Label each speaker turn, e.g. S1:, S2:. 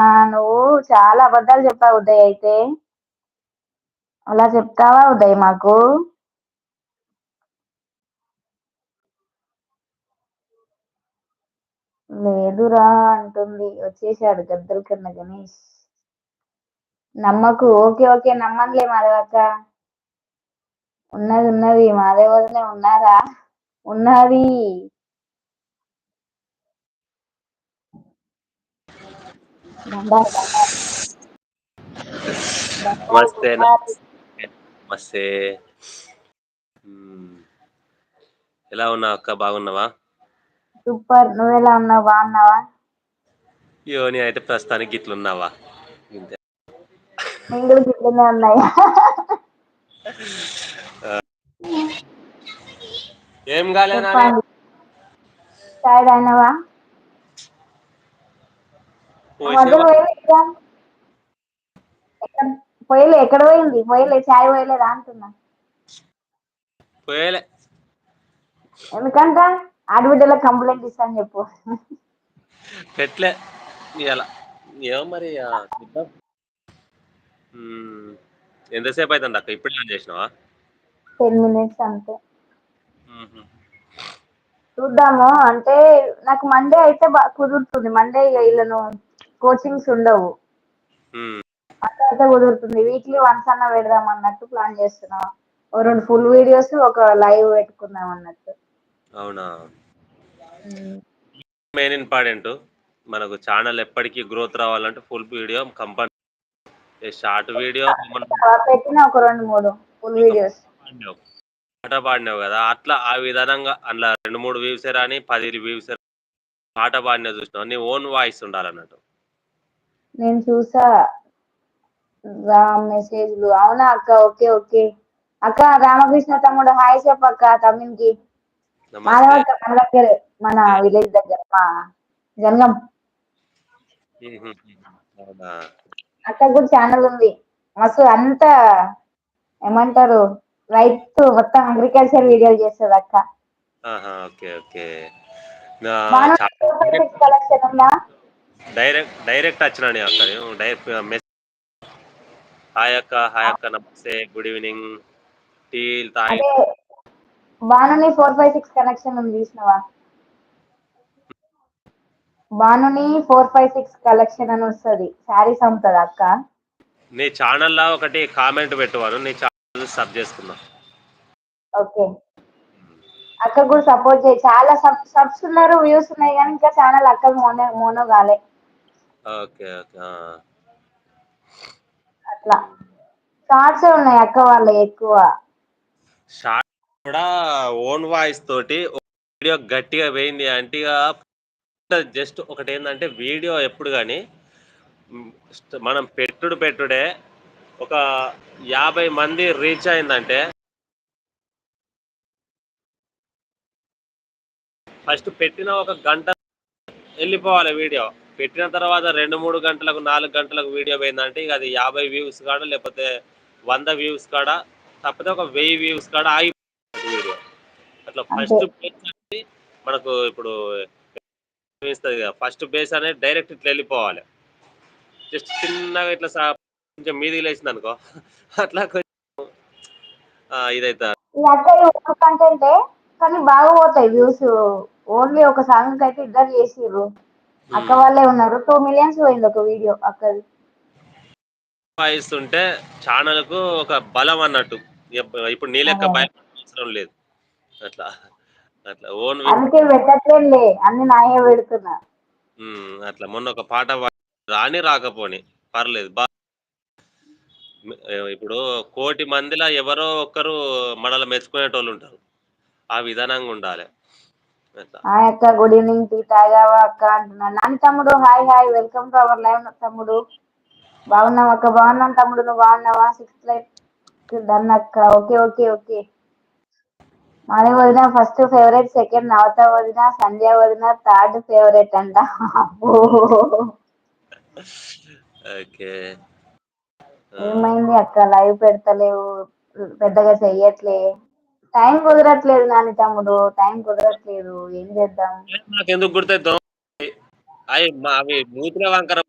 S1: ఆ! నువ్వు చాలా అబద్ధాలు చెప్పావు ఉదయ్ అయితే. అలా చెప్తావా ఉదయ్ మాకు? లేదురా అంటుంది. వచ్చేసాడు గద్దల కింద గణేష్. నమ్మకు. ఓకే. ఓకే. నమ్మంలే మాధవక్క. ఉన్నది ఉన్నది. మాధవ ఉన్నారా? ఉన్నది.
S2: నమస్తే. ఎలా ఉన్నావు అక్క? బాగున్నావా?
S1: సూపర్. నువ్వెలా ఉన్నావు? బాగున్నావా?
S2: అయ్యో! నేనైతే ప్రస్తుతానికి గిట్లున్నావా. ఇంతే.
S1: నేను కూడా గిట్లనే ఉన్నాయా?
S2: ఆ! ఏం?
S1: చెప్పండి. చాయ్ తాగినావా? పోయలే? ఎక్కడ పోయింది? పోయలే చాయ్ పోయలేదా అంటున్నా?
S2: పోయలే.
S1: ఎందుకంట? కంప్లైంట్ ఇస్తా అని చెప్పు.
S2: పెట్లే. ఏమో మరి చూద్దాం. ఎంతసేపు అక్క? ఇప్పుడే ఆన్ చేసినావా?
S1: 10 మినిట్స్ అంతే. చూద్దాము. అంటే నాకు మండే అయితే కుదురుతుంది. మండే ఇగ ఈళ్ళను కోచింగ్స్ ఉండవు. మండే అయితే కుదురుతుంది. వీక్లీ వన్స్ అన్నా పెడదాం అన్నట్టు ప్లాన్ చేస్తున్నా. ఓ 2 ఫుల్ వీడియోస్, ఒక లైవ్ పెట్టుకుందాం అన్నట్టు.
S2: అవునా? Main important. మనకు ఛానల్ ఎప్పటికి గ్రోత్ రావాలంటే ఫుల్ వీడియో కంపల్ ఈ షార్ట్ వీడియో?
S1: పెట్టినా ఒక 2, 3 ఫుల్ వీడియోస్.
S2: పాట పాడినావు గదా! అట్లా ఆ విధానంగా అందులో 2, 3 వ్యూసే రాని, 10 వ్యూసే పాట పాడినవి చూసినావా? నీ ఓన్ వాయిస్ ఉండాలన్నట్టు.
S1: నేను చూసా. రా మెసేజ్‌లు. అవునా అక్క. ఓకే. ఓకే. అక్క రామకృష్ణ తమ్ముడు హాయ్ చెప్పక్క తమ్మునికి.
S2: నమస్తే.
S1: మాధవక్క మన దగ్గరే. మన విలేజ్ దగ్గర. మా జంగం. అక్కకి కూడా ఛానెల్ ఉంది. మస్తు అంతా ఏమంటారు? రైతు మొత్తం అగ్రికల్చర్ వీడియోలు చేస్తది అక్క.
S2: ఓకే. ఓకే. నా
S1: బాను
S2: చా
S1: 456 కలెక్షన్ ఉందా?
S2: డైరెక్ట్ డైరెక్ట్ వచ్చినా నీ అక్క నేను డైరెక్ట్ హాయ్ అక్క, హాయ్ అక్క నమస్తే. Good evening. టీ
S1: అదే బానుని 456 కనెక్షన్ ఉంది చూసినావా? బానుని 456 కలెక్షన్ అని వస్తది. శారీస్ అమ్ముతదా అక్క?
S2: నీ ఛానల్‌లో ఒకటి కామెంట్ పెట్టుమను. నీ ఛానల్ సబ్ చేసుకున్నా.
S1: ఓకే. అక్కకు కూడా సపోర్ట్ చేయి. చాలా సబ్ సబ్స్ ఉన్నారు, వ్యూస్ ఉన్నాయి గానీ ఇంకా ఛానల్ అక్కది మోనో మోనో కాలే.
S2: ఓకే. ఓకే.
S1: అట్లా. షార్ట్సే ఉన్నాయి అక్క వాళ్ళయి ఎక్కువ.
S2: షార్ట్ కూడా ఓన్ వాయిస్ తోటి వీడియో గట్టిగా పోయింది అంటే జస్ట్ ఒకటేందంటే వీడియో ఎప్పుడు హ్మ్. మనం పెట్టుడు పెట్టుడే ఒక 50 మంది రీచ్ అయిందంటే ఫస్ట్ పెట్టిన ఒక గంట ఎళ్ళిపోవాలి వీడియో. పెట్టిన తర్వాత 2, 3 గంటలకు, 4 గంటలకు వీడియో పోయిందంటే ఇగ అది 50 వ్యూస్ కాడ లేకపోతే 100 వ్యూస్ కాడ కాకపోతే ఒక 1000 వ్యూస్ కాడ ఆగిపోతది వీడియో. అట్లా. ఫస్ట్ బేస్ అనేది మనకు ఇప్పుడు ఇస్తది కదా! ఫస్ట్ బేస్ అనేది డైరెక్ట్ ఇట్లా ఎళ్ళిపోవాలి. జస్ట్ చిన్నగా ఇట్లా కొంచెం మీదికి లేచిందనుకో అట్లా కొంచెం! ఇదైతా
S1: కానీ బాగా పోతాయి వ్యూస్. ఓన్లీ ఒక సాంగ్‌కి అయితే ఇద్దరు చేసిర్రు. అక్క. వాళ్ళే ఉన్నారు. 2 మిలియన్స్ పోయింది ఒక వీడియో అక్కది.
S2: వాయిస్ ఉంటే ఛానెల్‌కు ఒక బలం అన్నట్టు. ఇప్ ఇప్పుడు నీ లెక్క అవసరం లేదు. అట్లా. అట్లా ఓన్
S1: అందుకే పెట్టట్లేనులే. అన్ని నాయే పెడుతున్నా.
S2: అట్లా మొన్న ఒక పాట రాని రాకపోని పర్లేదు. బా ఇప్పుడు కోటి మందిల ఎవరో ఒక్కరు మనల్ని మెచ్చుకునేటోళ్ళుంటారు. ఆ విధానంగా ఉండాలే.
S1: హాయ్ అక్క. Good evening. టీ తాగావా అక్క అంటున్నా. నాని తమ్ముడు hi hi. Welcome to our live తమ్ముడు. బాగున్నావా అక్క? బాగున్నాను తమ్ముడు. నువ్వు బాగున్నావా? సిక్స్త్ లైక్ డన్ అక్క. ఓకే. ఓకే. ఓకే. మాధవి వదిన ఫస్ట్ ఫేవరెట్, సెకండ్ నవత వదిన, సంధ్య వదిన, థర్డ్ ఫేవరెట్ అంట. ఏమైంది అక్క లైవ్ పెడతలేవు. పెద్దగా చెయ్యట్లే. టైం కుదరట్లేదు నాని తమ్ముడు. టైం కుదరట్లేదు. ఏం చేద్దాం?
S2: నాకు ఎందుకు అయి మా అవి నూతిన వంకర